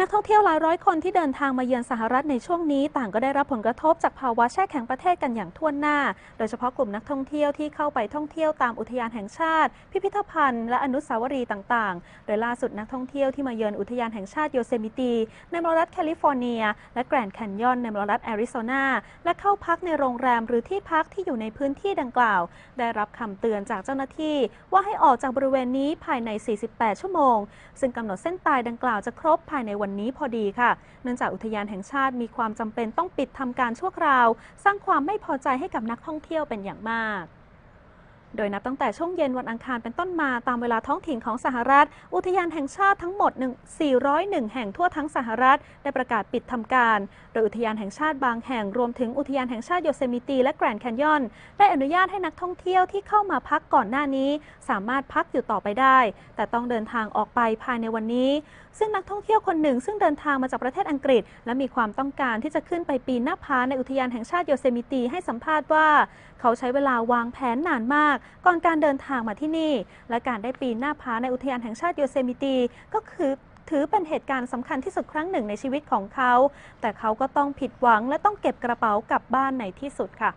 นักท่องเที่ยวหลายร้อยคนที่เดินทางมาเยือนสหรัฐในช่วงนี้ ต่างก็ได้รับผลกระทบจากภาวะแช่แข็งประเทศกันอย่างทั่วหน้า โดยเฉพาะกลุ่มนักท่องเที่ยวที่เข้าไปท่องเที่ยวตามอุทยานแห่งชาติ พิพิธภัณฑ์ และอนุสาวรีย์ต่างๆ โดยล่าสุดนักท่องเที่ยวที่มาเยือนอุทยานแห่งชาติโยเซมิตี ในมรัฐแคลิฟอร์เนีย และแกรนด์แคนยอนในมรัฐแอริโซนา และเข้าพักในโรงแรมหรือที่พักที่อยู่ในพื้นที่ดังกล่าว ได้รับคำเตือนจากเจ้าหน้าที่ ว่าให้ออกจากบริเวณนี้ภายใน 48 ชั่วโมง ซึ่งกำหนดเส้นตายดังกล่าวจะครบภายในวันันี้พอดีค่ะ เนื่องจากอุทยานแห่งชาติมีความจำเป็นต้องปิดทำการชั่วคราว สร้างความไม่พอใจให้กับนักท่องเที่ยวเป็นอย่างมาก โดยนับตั้งแต่ช่วงเย็นวันอังคารเป็นต้นมาตามเวลาท้องถิ่นของสหรัฐ อุทยานแห่งชาติทั้งหมด 401 แห่งทั่วทั้งสหรัฐ ได้ประกาศปิดทำการ โดยอุทยานแห่งชาติบางแห่งรวมถึงอุทยานแห่งชาติโยเซมิตีและแกรนด์แคนยอน ได้อนุญาตให้นักท่องเที่ยวที่เข้ามาพักก่อนหน้านี้ สามารถพักอยู่ต่อไปได้ แต่ต้องเดินทางออกไปภายในวันนี้ ซึ่งนักท่องเที่ยวคนหนึ่ง ซึ่งเดินทางมาจากประเทศอังกฤษ และมีความต้องการที่จะขึ้นไปปีนหน้าผาในอุทยานแห่งชาติโยเซมิตีให้สัมภาษณ์ว่า เขาใช้เวลาวางแผนนานมากก่อนการเดินทางมาที่นี่ และการได้ปีนหน้าผาในอุทยานแห่งชาติโยเซมิตีก็คือถือเป็นเหตุการณ์สำคัญที่สุดครั้งหนึ่งในชีวิตของเขา แต่เขาก็ต้องผิดหวังและต้องเก็บกระเป๋ากลับบ้านในที่สุดค่ะ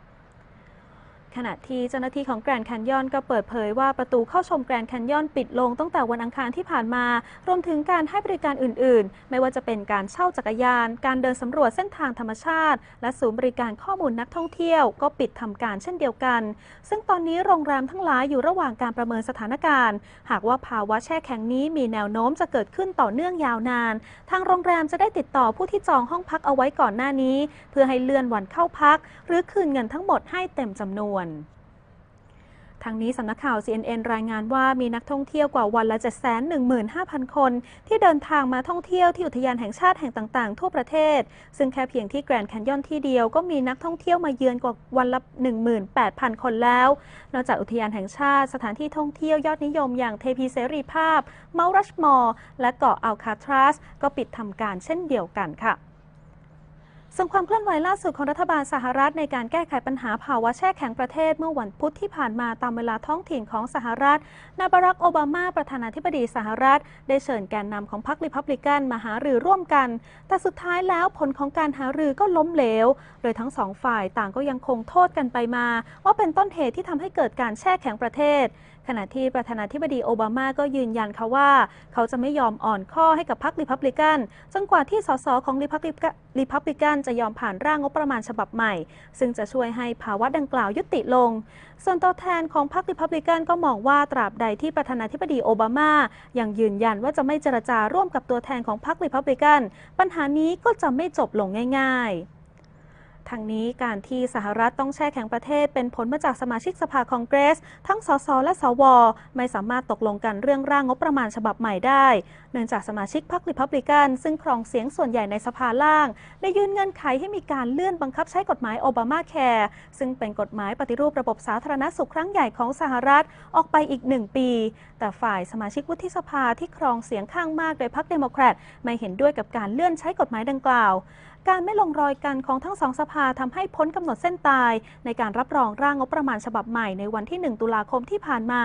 ขณะที่เจ้าหน้าที่ของแกรนด์แคนยอนก็เปิดเผยว่าประตูเข้าชมแกรนด์แคนยอนปิดลงตั้งแต่วันอังคารที่ผ่านมา รวมถึงการให้บริการอื่น ๆ ไม่ว่าจะเป็นการเช่าจักรยาน การเดินสำรวจเส้นทางธรรมชาติ และศูนย์บริการข้อมูลนักท่องเที่ยวก็ปิดทำการเช่นเดียวกัน ซึ่งตอนนี้โรงแรมทั้งหลายอยู่ระหว่างการประเมินสถานการณ์ หากว่าภาวะแช่แข็งนี้มีแนวโน้มจะเกิดขึ้นต่อเนื่องยาวนาน ทางโรงแรมจะได้ติดต่อผู้ที่จองห้องพักเอาไว้ก่อนหน้านี้ เพื่อให้เลื่อนวันเข้าพัก หรือคืนเงินทั้งหมดให้เต็มจำนวนทางนี้สำนักข่าว CNN รายงานว่ามีนักท่องเที่ยวกว่าวันละ 715,000 คน ที่เดินทางมาท่องเที่ยวที่อุทยานแห่งชาติแห่งต่างๆ ทั่วประเทศ ซึ่งแค่เพียงที่แกรนด์แคนยอนที่เดียวก็มีนักท่องเที่ยวมาเยือนกว่าวันละ 18,000 คนแล้ว นอกจากอุทยานแห่งชาติ สถานที่ท่องเที่ยวยอดนิยมอย่างเทพีเสรีภาพ เมารัชมอร์และเกาะอัลคาทรัสก็ปิดทำการเช่นเดียวกันค่ะ ส่วนความเคลื่อนไหวล่าสุดของรัฐบาลสหรัฐในการแก้ไขปัญหาภาวะแช่แข็งประเทศเมื่อวันพุธที่ผ่านมาตามเวลาท้องถิ่นของสหรัฐ นายบารักโอบามาประธานาธิบดีสหรัฐ ได้เชิญแกนนำของพรรคริพับลิกันมาหารือร่วมกัน แต่สุดท้ายแล้วผลของการหารือก็ล้มเหลว โดยทั้งสองฝ่ายต่างก็ยังคงโทษกันไปมา ว่าเป็นต้นเหตุที่ทำให้เกิดการแช่แข็งประเทศ ขณะที่ประธานาธิบดีโอบามาก็ยืนยันค่ะว่า เขาจะไม่ยอมอ่อนข้อให้กับพรรคริพับลิกันจนกว่าที่สสของริพับลิกันริพับลิกันจะยอมผ่านร่างงบประมาณฉบับใหม่ ซึ่งจะช่วยให้ภาวะดังกล่าวยุติลง ส่วนตัวแทนของพรรคริพับลิกันก็มองว่าตราบใดที่ประธานาธิบดีโอบามายังยืนยันว่าจะไม่เจรจาร่วมกับตัวแทนของพรรคริพับลิกันปัญหานี้ก็จะไม่จบลงง่าย ๆ ทางนี้การที่สหรัฐต้องแช่แข็งประเทศ เป็นผลมาจากสมาชิกสภาคองเกรส ทั้งสสและสว ไม่สามารถตกลงกันเรื่องร่างงบประมาณฉบับใหม่ได้ เนื่องจากสมาชิกพรรคริพับลิกัน ซึ่งครองเสียงส่วนใหญ่ในสภาล่าง ได้ยื่นเงื่อนไขให้มีการเลื่อนบังคับใช้กฎหมายโอบามาแคร์ซึ่งเป็นกฎหมายปฏิรูประบบสาธารณสุขครั้งใหญ่ของสหรัฐออกไปอีกหนึ่งปี แต่ฝ่ายสมาชิกวุฒิสภาที่ครองเสียงข้างมากโดยพรรคเดโมแครตไม่เห็นด้วยกับการเลื่อนใช้กฎหมายดังกล่าว การไม่ลงรอยกันของทั้งสองสภาทำให้พ้นกำหนดเส้นตาย ในการรับรองร่างงบประมาณฉบับใหม่ในวันที่ 1 ตุลาคมที่ผ่านมา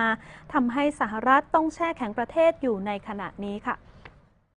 ทำให้สหรัฐต้องแช่แข็งประเทศอยู่ในขณะนี้ค่ะ